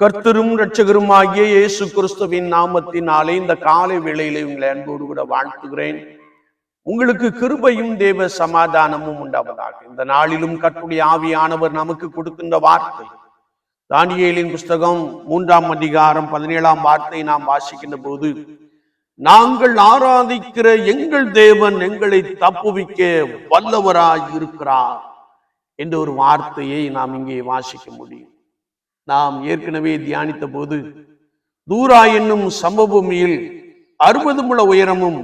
கர்த்தரும் இரட்சகருமாகிய இயேசு கிறிஸ்துவின் நாமத்தினாலே இந்த காலை வேளையிலே உங்களை அன்போடு கூட வாழ்த்துகிறேன். உங்களுக்கு கிருபையும் தேவ சமாதானமும் உண்டாவதாக. இந்த நாளிலும் கற்புடைய ஆவியானவர் நமக்கு கொடுக்கின்ற வார்த்தை. தானியலின் புஸ்தகம் மூன்றாம் அதிகாரம் பதினேழாம் வார்த்தை நாம் வாசிக்கின்ற போது நாங்கள் ஆராதிக்கிற எங்கள் தேவன் எங்களை தப்புவிக்க வல்லவராய் இருக்கிறார் என்ற ஒரு வார்த்தையை நாம் இங்கே வாசிக்க முடியும். நாம் ஏற்கனவே தியானித்த போது தூரா என்னும் சமபூமியில் அறுபது முழ உயரமும்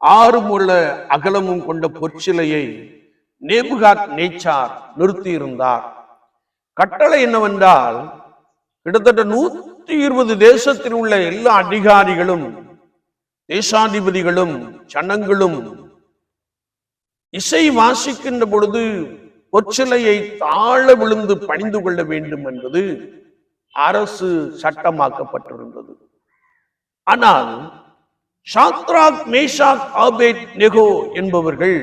ஆறு முழ அகலமும் கொண்ட பொற்சிலையை நேபுகாத் நேச்சார் நிறுத்தியிருந்தார். கட்டளை என்னவென்றால் கிட்டத்தட்ட நூத்தி இருபது தேசத்தில் உள்ள எல்லா அதிகாரிகளும் தேசாதிபதிகளும் சனங்களும் இசை வாசிக்கின்ற பொழுது பொற்சிலையை தாழ விழுந்து பணிந்து கொள்ள வேண்டும் என்பது அரசு சட்டமாக்கப்பட்டிருந்தது. ஆனால் ஷாத்ராக் மேஷாக் ஆபேத் நெகோ என்பவர்கள்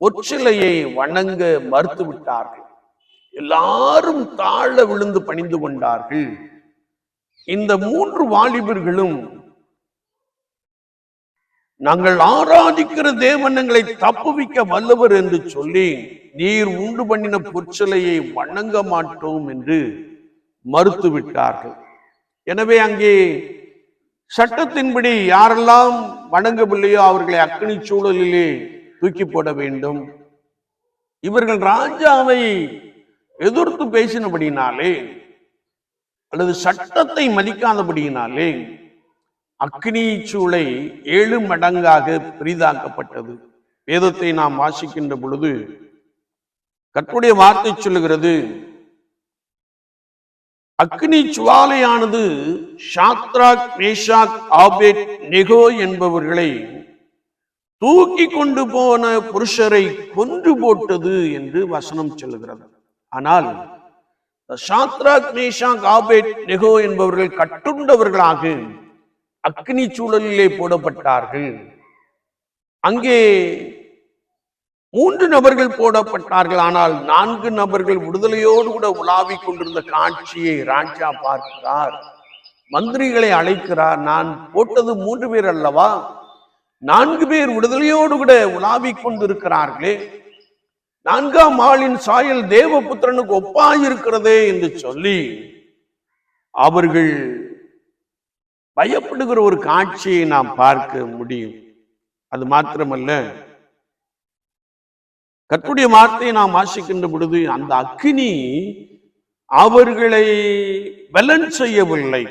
ஒற்றிலையை வணங்க மறுத்து விட்டார்கள் எல்லாரும் தாழ விழுந்து பணிந்து கொண்டார்கள். இந்த மூன்று வாலிபர்களும் நாங்கள் ஆராதிக்கிற தேவன் எங்களை தப்புவிக்க வல்லவர் என்று சொல்லி நீர் உண்டு பண்ணின பொற்சலையை வணங்க மாட்டோம் என்று மறுத்து விட்டார்கள் எனவே அங்கே சட்டத்தின்படி யாரெல்லாம் வணங்கவில்லையோ அவர்களை அக்னி சூழலிலே தூக்கி போட வேண்டும். இவர்கள் ராஜாவை எதிர்த்து பேசினபடினாலே அல்லது சட்டத்தை மதிக்காதபடியினாலே அக்னி சூளை ஏழு மடங்காக பெரிதாக்கப்பட்டது. வேதத்தை நாம் வாசிக்கின்ற பொழுது கற்றுடைய வார்த்தை சொல்லுகிறது அக்னி சுவாலையானது ஷாத்ராக் மேஷாக் ஆபேட் நெகோ என்பவர்களை தூக்கி கொண்டு போன புருஷரை கொன்று போட்டது என்று வசனம் சொல்லுகிறது. ஆனால் ஷாத்ராக் மேஷாக் ஆபேட் நெகோ என்பவர்கள் கட்டுண்டவர்களாக அக்னி சூழலிலே போடப்பட்டார்கள். அங்கே மூன்று நபர்கள் போடப்பட்டார்கள். ஆனால் நான்கு நபர்கள் விடுதலையோடு கூட உலாவிக் கொண்டிருந்த காட்சியை ராஜா பார்க்கிறார். மந்திரிகளை அழைக்கிறார். நான் போட்டது மூன்று பேர் அல்லவா? நான்கு பேர் விடுதலையோடு கூட உலாவிக் கொண்டிருக்கிறார்களே. நான்காம் ஆளின் சாயல் தேவபுத்திரனுக்கு ஒப்பாயிருக்கிறதே என்று சொல்லி அவர்கள் பயப்படுகிற ஒரு காட்சியை நாம் பார்க்க முடியும். அது மாத்திரமல்ல கற்றுடைய வார்த்தையை நாம் வாசிக்கின்ற பொழுது அந்த அக்னி அவர்களை பலன் செய்யவில்லை.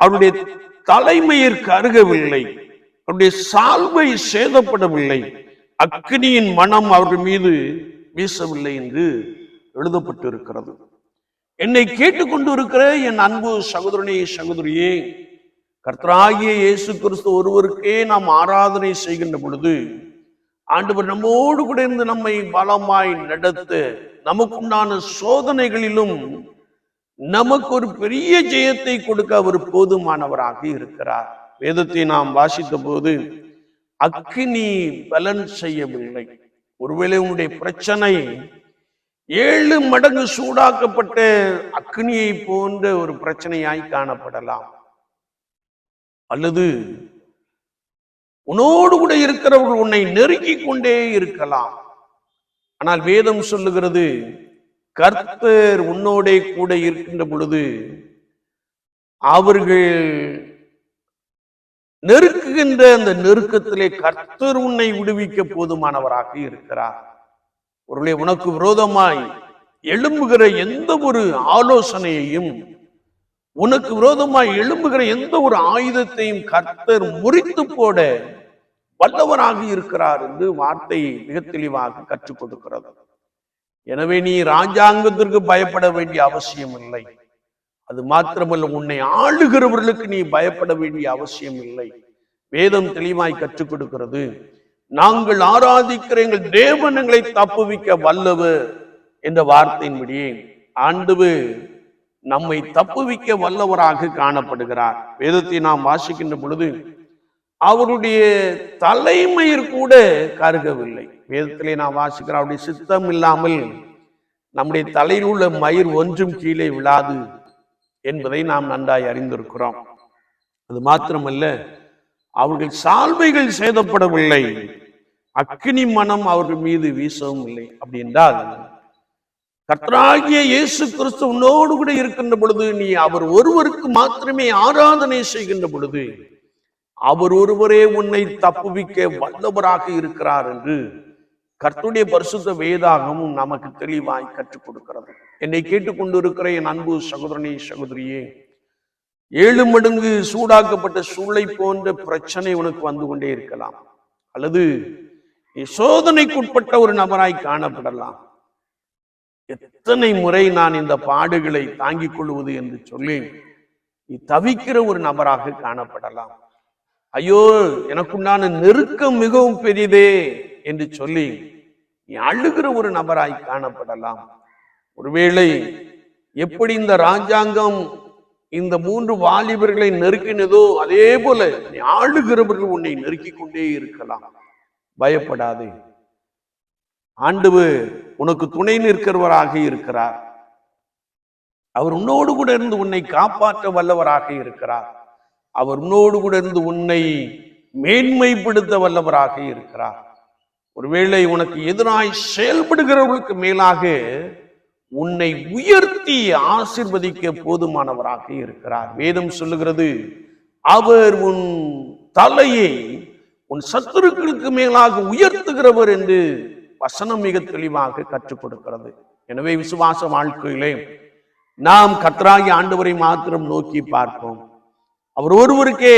அவருடைய தலைமையில் கருகவில்லை அவருடைய சால்வை சேதப்படவில்லை. அக்னியின் மனம் அவர்கள் மீது வீசவில்லை என்று எழுதப்பட்டிருக்கிறது. என்னை கேட்டுக்கொண்டு இருக்கிற என் அன்பு சகோதரனே சகோதரியே கர்த்தராகிய இயேசு கிறிஸ்து ஒருவருக்கே நாம் ஆராதனை செய்கின்ற பொழுது ஆண்டவர் நம்மோடு கூட இருந்து நம்மை பலமாய் நடத்து நமக்குண்டான சோதனைகளிலும் நமக்கு ஒரு பெரிய ஜெயத்தை கொடுக்க அவர் போதுமானவராக இருக்கிறார். வேதத்தை நாம் வாசித்த போது அக்னி பலன் செய்யவில்லை. ஒருவேளை உன்னுடைய பிரச்சனை ஏழு மடங்கு சூடாக்கப்பட்ட அக்னியை போன்ற ஒரு பிரச்சனையாய் காணப்படலாம். அல்லது உன்னோடு கூட இருக்கிறவர்கள் உன்னை நெருக்கிக் கொண்டே இருக்கலாம். ஆனால் வேதம் சொல்லுகிறது கர்த்தர் உன்னோடே கூட இருக்கின்ற பொழுது அவர்கள் நெருக்குகின்ற அந்த நெருக்கத்திலே கர்த்தர் உன்னை விடுவிக்க போதுமானவராக இருக்கிறார். ஒருவேளை உனக்கு விரோதமாய் எழும்புகிற எந்த ஒரு ஆலோசனையையும் உனக்கு விரோதமாய் எழும்புகிற எந்த ஒரு ஆயுதத்தையும் கர்த்தர் முறித்து போட வல்லவராக இருக்கிறார் என்று வார்த்தை மிக தெளிவாக கற்றுக் கொடுக்கிறது. எனவே நீ ராஜாங்கத்திற்கு பயப்பட வேண்டிய அவசியம் இல்லை. அது மாத்திரமல்ல உன்னை ஆளுகிறவர்களுக்கு நீ பயப்பட வேண்டிய அவசியம் இல்லை. வேதம் தெளிவாய் கற்றுக் கொடுக்கிறது. நாங்கள் ஆராதிக்கிற எங்கள் தேவனங்களை தப்புவிக்க வல்லவர் என்ற வார்த்தையின்படியே ஆண்டவு நம்மை தப்புவிக்க வல்லவராக காணப்படுகிறார். வேதத்தை நாம் வாசிக்கின்ற பொழுது அவருடைய தலைமையில் கூட கருகவில்லை. வேதத்திலே நாம் வாசிக்கிறோம் அவருடைய சித்தம் இல்லாமல் நம்முடைய தலையில் உள்ள மயிர் ஒன்றும் கீழே விழாது என்பதை நாம் நன்றாய் அறிந்திருக்கிறோம். அது மாத்திரமல்ல அவர்கள் சால்வைகள் சேதப்படவில்லை. அக்னி மனம் அவர்கள் மீது வீசவும் இல்லை. அப்படி என்றால் கர்த்தராகிய இயேசு கிறிஸ்து உன்னோடு கூட இருக்கின்ற பொழுது நீ அவர் ஒருவருக்கு மாத்திரமே ஆராதனை செய்கின்ற பொழுது அவர் ஒருவரே உன்னை தப்புவிக்க வல்லவராக இருக்கிறார் என்று கர்த்துடைய பரிசுத்த வேதாகமும் நமக்கு தெளிவாய் கற்றுக் கொடுக்கிறது. என்னை கேட்டுக்கொண்டிருக்கிற என் அன்பு சகோதரனே சகோதரியே ஏழு மடங்கு சூடாக்கப்பட்ட சூளை போன்ற பிரச்சனை உனக்கு வந்து கொண்டே இருக்கலாம். அல்லது நீ சோதனைக்குட்பட்ட ஒரு நபராய் காணப்படலாம். எத்தனை முறை நான் இந்த பாடுகளை தாங்கிக் கொள்வது என்று சொல்லி நீ தவிக்கிற ஒரு நபராக காணப்படலாம். ஐயோ எனக்குண்டான நெருக்கம் மிகவும் பெரியதே என்று சொல்லி நீ அழுகிற ஒரு நபராய் காணப்படலாம். ஒருவேளை எப்படி இந்த ராஜாங்கம் இந்த மூன்று வாலிபர்களை நெருக்கினதோ அதே போல நீ ஆளுகிறவர்கள் உன்னை நெருக்கிக் கொண்டே இருக்கலாம். பயப்படாதே. ஆண்டவர் உனக்கு துணை நிற்கிறவராக இருக்கிறார். அவர் உன்னோடு கூட இருந்து உன்னை காப்பாற்ற வல்லவராக இருக்கிறார். அவர் உன்னோடு கூட இருந்து உன்னை மேன்மைப்படுத்த வல்லவராக இருக்கிறார். ஒருவேளை உனக்கு எதிராய் செயல்படுகிறவர்களுக்கு மேலாக உன்னை உயர்த்தி ஆசிர்வதிக்க போதுமானவராக இருக்கிறார். வேதம் சொல்லுகிறது அவர் உன் தலையை உன் சத்துருக்களுக்கு மேலாக உயர்த்துகிறவர் என்று வசனம் மிக தெளிவாக கற்றுக் கொடுக்கிறது எனவே விசுவாச வாழ்க்கையிலே நாம் கர்த்தராகி ஆண்டவரை மாத்திரம் நோக்கி பார்ப்போம். அவர் ஒருவருக்கே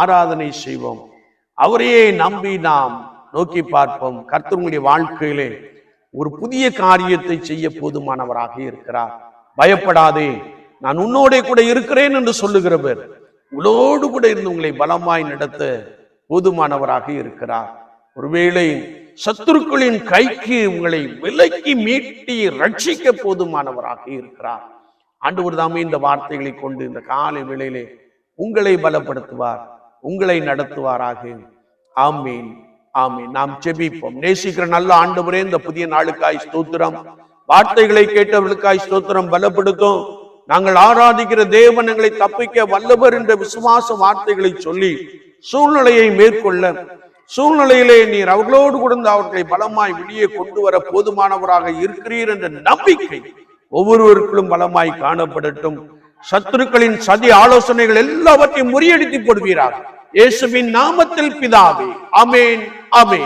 ஆராதனை செய்வோம். அவரையே நம்பி நாம் நோக்கி பார்ப்போம். கர்த்தருடைய வாழ்க்கையிலே ஒரு புதிய காரியத்தை செய்ய போதுமானவராக இருக்கிறார். பயப்படாதே நான் உன்னோட கூட இருக்கிறேன் என்று சொல்லுகிறவர் உங்களோடு கூட இருந்து உங்களை பலமாய் நடத்த போதுமானவராக இருக்கிறார். ஒருவேளை சத்துருக்களின் கைக்கு உங்களை விலக்கி மீட்டி ரட்சிக்க போதுமானவராக இருக்கிறார். ஆண்டவர் தாமே இந்த வார்த்தைகளை கொண்டு இந்த காலை வேளையிலே உங்களை பலப்படுத்துவார் உங்களை நடத்துவாராக. ஆமீன் ஆமீன். நாம் செபிப்போம் நேசிக்கிற நல்ல ஆண்டவரே இந்த புதிய நாளுக்காய் ஸ்தோத்திரம். வார்த்தைகளை கேட்டவர்களுக்காய் ஸ்தோத்திரம் பலப்படுத்தும். நாங்கள் ஆராதிக்கிற தேவன் எங்களை தப்பிக்க வல்லவர் என்ற விசுவாச வார்த்தைகளை சொல்லி சூழ்நிலையை மேற்கொள்ள சூழ்நிலையிலே நீர் அவர்களோடு கொடுத்து அவர்களை பலமாய் வெளியே கொண்டு வர போதுமானவராக இருக்கிறீர் என்ற நம்பிக்கை ஒவ்வொருவருக்குள்ளும் பலமாய் காணப்படட்டும். சத்துருக்களின் சதி ஆலோசனைகள் எல்லாவற்றையும் முறியடித்து போடுவீராக. இயேசுவின் நாமத்தில் பிதாவே. அமேன் அமேன்